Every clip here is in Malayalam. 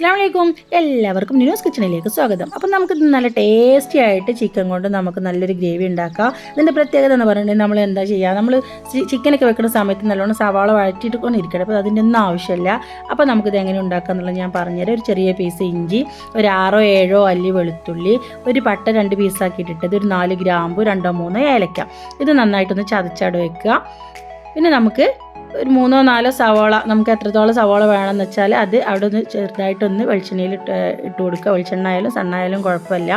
അസ്സാം വലൈക്കും എല്ലാവർക്കും ന്യൂസ് കിച്ചണിലേക്ക് സ്വാഗതം. അപ്പം നമുക്ക് നല്ല ടേസ്റ്റി ആയിട്ട് ചിക്കൻ കൊണ്ട് നമുക്ക് നല്ലൊരു ഗ്രേവി ഉണ്ടാക്കാം. ഇതിന്റെ പ്രത്യേകത എന്ന് പറഞ്ഞിട്ടുണ്ടെങ്കിൽ നമ്മൾ എന്താ ചെയ്യുക നമ്മൾ ചിക്കനൊക്കെ വെക്കുന്ന സമയത്ത് നല്ലോണം സവാള വഴറ്റിയിട്ട് കൊണ്ട് ഇരിക്കണം. അപ്പോൾ അതിന്റെ ഒന്നും ആവശ്യമില്ല. അപ്പോൾ നമുക്കിത് എങ്ങനെ ഉണ്ടാക്കുക എന്നുള്ളത് ഞാൻ പറഞ്ഞുതരാം. ഒരു ചെറിയ പീസ് ഇഞ്ചി ഒരു ആറോ ഏഴോ അല്ലി വെളുത്തുള്ളി ഒരു പട്ട രണ്ട് പീസാക്കിയിട്ടിട്ട് ഒരു നാല് ഗ്രാമ്പു രണ്ടോ മൂന്നോ ഏലക്ക. ഇത് നന്നായിട്ടൊന്ന് ചതച്ചട വെക്കുക. പിന്നെ നമുക്ക് ഒരു മൂന്നോ നാലോ സവാള നമുക്ക് എത്രത്തോളം സവാള വേണമെന്ന് വെച്ചാൽ അത് അവിടെ ഒന്ന് ചെറുതായിട്ടൊന്ന് വെളിച്ചെണ്ണയിൽ ഇട്ട് ഇട്ട് കൊടുക്കുക. വെളിച്ചെണ്ണ ആയാലും സണ്ണായാലും കുഴപ്പമില്ല.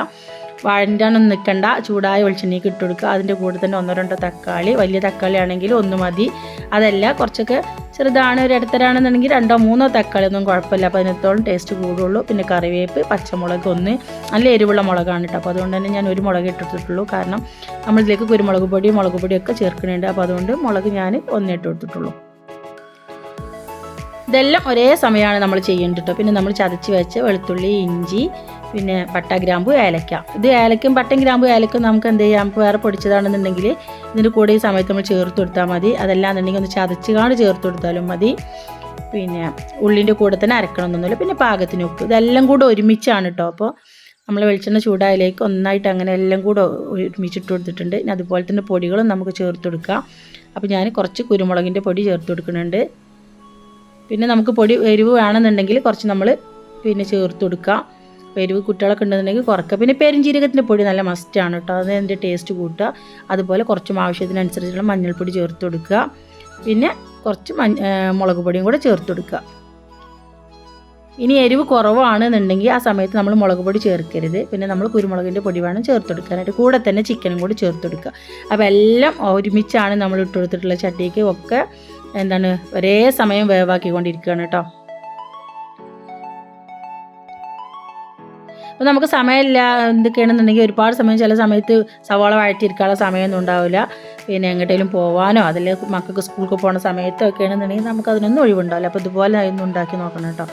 വഴണ്ടാനൊന്നും നിൽക്കണ്ട ചൂടായ വെളിച്ചെണ്ണയ്ക്ക് ഇട്ട് കൊടുക്കുക. അതിന്റെ കൂടെ തന്നെ ഒന്നോ രണ്ടോ തക്കാളി വലിയ തക്കാളി ആണെങ്കിൽ ഒന്ന് മതി. അതല്ല കുറച്ചൊക്കെ ചെറുതാണ് ഒരു ഇടത്തരാണെന്നുണ്ടെങ്കിൽ രണ്ടോ മൂന്നോ തക്കാളി ഒന്നും കുഴപ്പമില്ല. അപ്പോൾ അതിനത്തോളം ടേസ്റ്റ് കൂടുള്ളൂ. പിന്നെ കറിവേപ്പ് പച്ചമുളക് ഒന്ന് നല്ല എരിവുള്ള മുളകാണ് കേട്ടോ. അപ്പോൾ അതുകൊണ്ട് തന്നെ ഞാൻ ഒരു മുളക് ഇട്ടെടുത്തിട്ടുള്ളൂ. കാരണം നമ്മളിതിലേക്ക് കുരുമുളക് പൊടി മുളക് പൊടിയൊക്കെ ചേർക്കുന്നുണ്ട്. അപ്പോൾ അതുകൊണ്ട് മുളക് ഞാൻ ഒന്നേ ഇട്ട് കൊടുത്തിട്ടുള്ളൂ. ഇതെല്ലാം ഒരേ സമയമാണ് നമ്മൾ ചെയ്യേണ്ടത് കേട്ടോ. പിന്നെ നമ്മൾ ചതച്ച് വെച്ച് വെളുത്തുള്ളി ഇഞ്ചി പിന്നെ പട്ട ഗ്രാമ്പു ഏലക്ക. ഇത് ഏലക്കും പട്ടം ഗ്രാമ്പു ഏലക്കും നമുക്ക് എന്ത് ചെയ്യാം? വേറെ പൊടിച്ചതാണെന്നുണ്ടെങ്കിൽ ഇതിന്റെ കൂടെ ഈ സമയത്ത് നമ്മൾ ചേർത്ത് കൊടുത്താൽ മതി. അതല്ലാന്നുണ്ടെങ്കിൽ ഒന്ന് ചതച്ച് കാണി ചേർത്ത് കൊടുത്താലും മതി. പിന്നെ ഉള്ളിന്റെ കൂടെ തന്നെ അരക്കണമെന്നൊന്നുമില്ല. പിന്നെ പാകത്തിന് ഉപ്പ്. ഇതെല്ലാം കൂടെ ഒരുമിച്ചാണ് കേട്ടോ അപ്പോൾ നമ്മൾ വെളിച്ചെണ്ണ ചൂടായാലേക്ക് ഒന്നായിട്ട് അങ്ങനെ എല്ലാം കൂടെ ഒരുമിച്ചിട്ട് കൊടുത്തിട്ടുണ്ട്. പിന്നെ അതുപോലെ തന്നെ പൊടികളും നമുക്ക് ചേർത്ത് കൊടുക്കാം. അപ്പോൾ ഞാൻ കുറച്ച് കുരുമുളകിന്റെ പൊടി ചേർത്ത് കൊടുക്കുന്നുണ്ട്. പിന്നെ നമുക്ക് പൊടി എരിവ് വേണമെന്നുണ്ടെങ്കിൽ കുറച്ച് നമ്മൾ പിന്നെ ചേർത്ത് കൊടുക്കുക എരിവ് കുട്ടികളൊക്കെ ഉണ്ടെന്നുണ്ടെങ്കിൽ കുറക്കുക പിന്നെ പെരുംജീരകത്തിന്റെ പൊടി നല്ല മസ്റ്റാണ് കേട്ടോ അത് അതിന്റെ ടേസ്റ്റ് കൂട്ടുക. അതുപോലെ കുറച്ചും ആവശ്യത്തിനനുസരിച്ചുള്ള മഞ്ഞൾപ്പൊടി ചേർത്ത് കൊടുക്കുക. പിന്നെ കുറച്ച് മഞ്ഞ മുളക് പൊടിയും കൂടെ ചേർത്ത് കൊടുക്കുക. ഇനി എരിവ് കുറവാണെന്നുണ്ടെങ്കിൽ ആ സമയത്ത് നമ്മൾ മുളക് പൊടി ചേർക്കരുത്. പിന്നെ നമ്മൾ കുരുമുളകിന്റെ പൊടി വേണം ചേർത്ത് കൊടുക്കാനായിട്ട്. കൂടെ തന്നെ ചിക്കനും കൂടി ചേർത്ത് കൊടുക്കുക. അപ്പോൾ എല്ലാം ഒരുമിച്ചാണ് നമ്മൾ ഇട്ട് കൊടുത്തിട്ടുള്ള ചട്ടിക്ക് ഒക്കെ എന്താണ് ഒരേ സമയം വേവാക്കിക്കൊണ്ടിരിക്കുകയാണ് കേട്ടോ അപ്പോൾ നമുക്ക് സമയമില്ല എന്തൊക്കെയാണെന്നുണ്ടെങ്കിൽ ഒരുപാട് സമയം ചില സമയത്ത് സവാള വഴറ്റിയിരിക്കാനുള്ള സമയമൊന്നും ഉണ്ടാവില്ല. പിന്നെ എങ്ങോട്ടേലും പോകാനോ അതിൽ മക്കൾക്ക് സ്കൂൾക്ക് പോകുന്ന സമയത്തൊക്കെ ആണെന്നുണ്ടെങ്കിൽ നമുക്ക് അതിനൊന്നും ഒഴിവുണ്ടാവില്ല. അപ്പോൾ ഇതുപോലെ അതൊന്നും ഉണ്ടാക്കി നോക്കണം കേട്ടോ.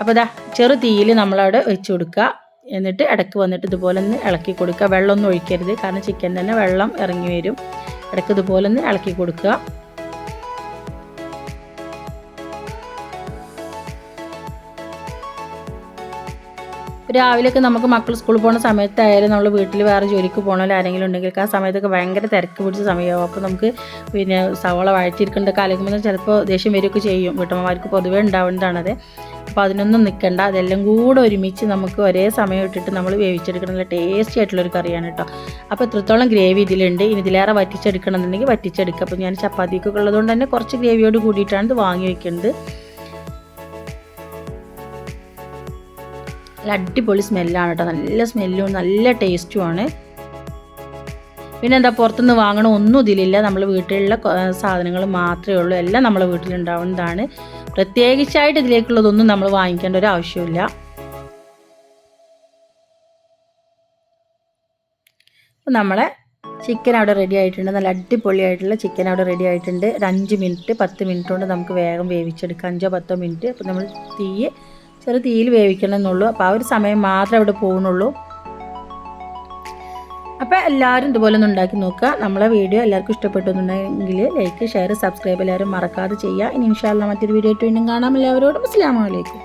അപ്പോൾ ഇതാ ചെറു തീയിൽ നമ്മളവിടെ വെച്ച് കൊടുക്കുക. എന്നിട്ട് ഇടയ്ക്ക് വന്നിട്ട് ഇതുപോലെ ഒന്ന് ഇളക്കി കൊടുക്കുക. വെള്ളമൊന്നും ഒഴിക്കരുത്. കാരണം ചിക്കൻ തന്നെ വെള്ളം ഇറങ്ങി വരും. ഇടയ്ക്ക് ഇതുപോലെ ഒന്ന് ഇളക്കി കൊടുക്കുക. രാവിലെയൊക്കെ നമുക്ക് മക്കൾ സ്കൂളിൽ പോകുന്ന സമയത്തായാലും നമ്മൾ വീട്ടിൽ വേറെ ജോലിക്ക് പോകണമല്ലോ ആരെങ്കിലും ഉണ്ടെങ്കിൽ ആ സമയത്തൊക്കെ ഭയങ്കര തിരക്ക് പിടിച്ച സമയമാവും. അപ്പോൾ നമുക്ക് പിന്നെ സവോള വഴറ്റിയിരിക്കേണ്ട കാലിക്കുമ്പോൾ ചിലപ്പോൾ ദേഷ്യം വരികയൊക്കെ ചെയ്യും. വീട്ടമ്മമാർക്ക് പൊതുവേ ഉണ്ടാവേണ്ടതാണത് അപ്പോൾ അതിനൊന്നും നിൽക്കണ്ട അതെല്ലാം കൂടെ ഒരുമിച്ച് നമുക്ക് ഒരേ സമയം ഇട്ടിട്ട് നമ്മൾ വേവിച്ചെടുക്കണം നല്ല ടേസ്റ്റി ആയിട്ടുള്ളൊരു കറിയാണ് കേട്ടോ. അപ്പോൾ എത്രത്തോളം ഗ്രേവി ഇതിലുണ്ട്. ഇനി ഇതിലേറെ വറ്റിച്ചെടുക്കണം എന്നുണ്ടെങ്കിൽ വറ്റിച്ചെടുക്കുക അപ്പോൾ ഞാൻ ചപ്പാത്തിക്കൊക്കെ ഉള്ളതുകൊണ്ട് തന്നെ കുറച്ച് ഗ്രേവിയോട് കൂടിയിട്ടാണ് ഇത് വാങ്ങി വെക്കുന്നത്. നല്ല അടിപൊളി സ്മെല്ലാണ് കേട്ടോ. നല്ല സ്മെല്ലും നല്ല ടേസ്റ്റുമാണ് പിന്നെ എന്താ പുറത്തുനിന്ന് വാങ്ങണ ഒന്നും ഇതിലില്ല. നമ്മൾ വീട്ടിലുള്ള സാധനങ്ങൾ മാത്രമേ ഉള്ളൂ. എല്ലാം നമ്മളെ വീട്ടിലുണ്ടാവുന്നതാണ്. പ്രത്യേകിച്ചായിട്ട് ഇതിലേക്കുള്ളതൊന്നും നമ്മൾ വാങ്ങിക്കേണ്ട ഒരു ആവശ്യമില്ല നമ്മളെ ചിക്കൻ അവിടെ റെഡി ആയിട്ടുണ്ട്. നല്ല അടിപൊളിയായിട്ടുള്ള ചിക്കൻ അവിടെ റെഡി ആയിട്ടുണ്ട്. ഒരു അഞ്ച് മിനിറ്റ് പത്ത് മിനിറ്റ് കൊണ്ട് നമുക്ക് വേഗം വേവിച്ചെടുക്കാം. അഞ്ചോ പത്തോ മിനിറ്റ് അപ്പോൾ നമ്മൾ തീ ചെറു തീയിൽ വേവിക്കണം എന്നുള്ളൂ അപ്പോൾ ആ ഒരു സമയം മാത്രമേ അവിടെ പോകുന്നുള്ളൂ അപ്പോൾ എല്ലാവരും ഇതുപോലെ ഒന്ന് ഉണ്ടാക്കി നോക്കുക. നമ്മളെ വീഡിയോ എല്ലാവർക്കും ഇഷ്ടപ്പെട്ടുന്നുണ്ടെങ്കിൽ ലൈക്ക് ഷെയർ സബ്സ്ക്രൈബ് എല്ലാവരും മറക്കാതെ ചെയ്യുക. ഇനി ഇൻഷാല്ല മറ്റൊരു വീഡിയോ ആയിട്ട് വീണ്ടും കാണാം. എല്ലാവരോടും അസ്സാം വലൈക്കും